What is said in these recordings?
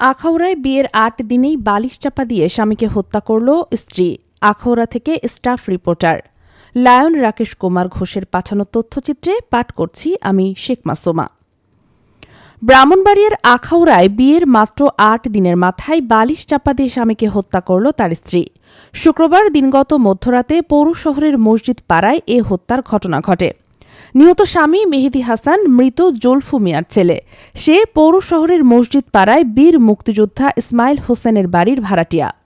আখাউড়ায় বিয়ের আট দিনেই বালিশ চাপা দিয়ে স্বামীকে হত্যা করল স্ত্রী, আখাউড়া থেকে staff reporter. Lion Rakesh Kumar ঘোষের পাঠানো তথ্যচিত্রে পাঠ করছি আমি শেখ মাসোমা। ব্রাহ্মণবাড়িয়ার আখাউড়ায় বিয়ের মাত্র আট দিনের মাথায় বালিশ চাপা দিয়ে স্বামীকে হত্যা করল তার স্ত্রী। শুক্রবার দিনগত মধ্যরাতে পৌর শহরের মসজিদ পাড়ায় এ হত্যার ঘটনা ঘটে। নিহত স্বামী মেহেদি হাসান, মৃত জোলফু মিয়ার ছেলে। সে পৌর শহরের মসজিদ পাড়ায় বীর মুক্তিযোদ্ধা ইসমাইল হোসেনের বাড়ির ভাড়াটিয়া।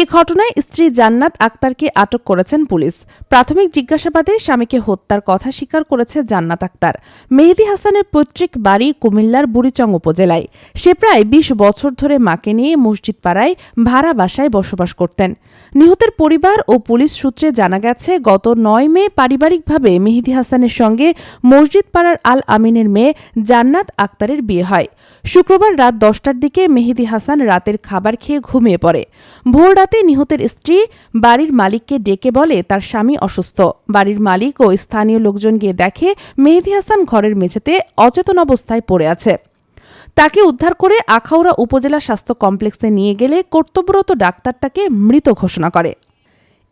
এ ঘটনায় স্ত্রী জান্নাত আক্তারকে আটক করেছেন পুলিশ। প্রাথমিক জিজ্ঞাসাবাদে স্বামীকে হত্যার কথা স্বীকার করেছে জান্নাত আক্তার। মেহেদি হাসানের পৈতৃক বাড়ি কুমিল্লার বুড়িচং উপজেলায়। সে প্রায় বিশ বছর ধরে মাকে নিয়ে মসজিদ পাড়ায় ভাড়া বাসায় বসবাস করতেন। নিহতের পরিবার ও পুলিশ সূত্রে জানা গেছে, গত নয় মে পারিবারিকভাবে মেহেদি হাসানের সঙ্গে মসজিদ পাড়ার আল আমিনের মেয়ে জান্নাত আক্তারের বিয়ে হয়। শুক্রবার রাত দশটার দিকে মেহেদি হাসান রাতের খাবার খেয়ে ঘুমিয়ে পড়ে। ভোর রাতে নিহতের স্ত্রী বাড়ির মালিককে ডেকে বলে তার স্বামী অসুস্থ। বাড়ির মালিক ও স্থানীয় লোকজন গিয়ে দেখে মেহেদি হাসান ঘরের মেঝেতে অচেতন অবস্থায় পড়ে আছে। তাকে উদ্ধার করে আখাউড়া উপজেলা স্বাস্থ্য কমপ্লেক্সে নিয়ে গেলে কর্তব্যরত ডাক্তার তাকে মৃত ঘোষণা করে।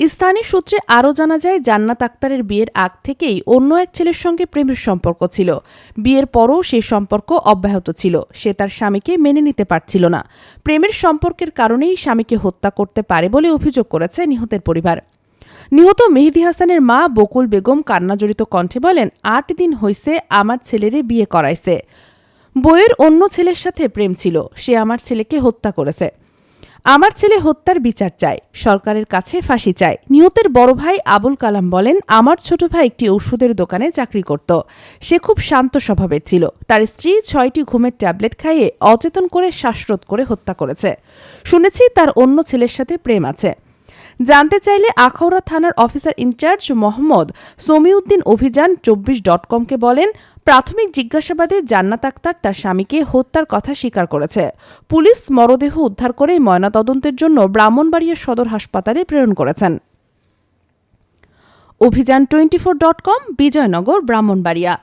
স্থানীয় সূত্রে আরও জানা যায়, জান্নাত আক্তারের বিয়ের আগ থেকেই অন্য এক ছেলের সঙ্গে প্রেমের সম্পর্ক ছিল। বিয়ের পরও সে সম্পর্ক অব্যাহত ছিল। সে তার স্বামীকে মেনে নিতে পারছিল না। প্রেমের সম্পর্কের কারণেই স্বামীকে হত্যা করতে পারে বলে অভিযোগ করেছে নিহতের পরিবার। নিহত মেহেদি হাসানের মা বকুল বেগম কান্নাজড়িত কণ্ঠে বলেন, আট দিন হইছে আমার ছেলেরে বিয়ে করাইছে। বইয়ের অন্য ছেলের সাথে প্রেম ছিল। সে আমার ছেলেকে হত্যা করেছে। আমার ছেলে হত্যার বিচার চায়, সরকারের কাছে ফাঁসি চায়। নিহতের বড় ভাই আবুল কালাম বলেন, আমার ছোট ভাই একটি ওষুধের দোকানে চাকরি করত। সে খুব শান্ত স্বভাবের ছিল। তার স্ত্রী ছয়টি ঘুমের ট্যাবলেট খাইয়ে অচেতন করে শ্বাসরোধ করে হত্যা করেছে। শুনেছি তার অন্য ছেলের সাথে প্রেম আছে। জানতে চাইলে আখাউড়া থানার অফিসার ইনচার্জ মোহাম্মদ সমিউদ্দিন অভিযান চব্বিশ ডট কমকে বলেন, প্রাথমিক জিজ্ঞাসাবাদে জান্নাত আক্তার তার স্বামীকে হত্যার কথা স্বীকার করেছে। পুলিশ মরদেহ উদ্ধার করে ময়নাতদন্তের জন্য ব্রাহ্মণবাড়িয়া সদর হাসপাতালে প্রেরণ করেছেন। Abhijan twenty four dot com Bijoynagar, Brahmanbaria.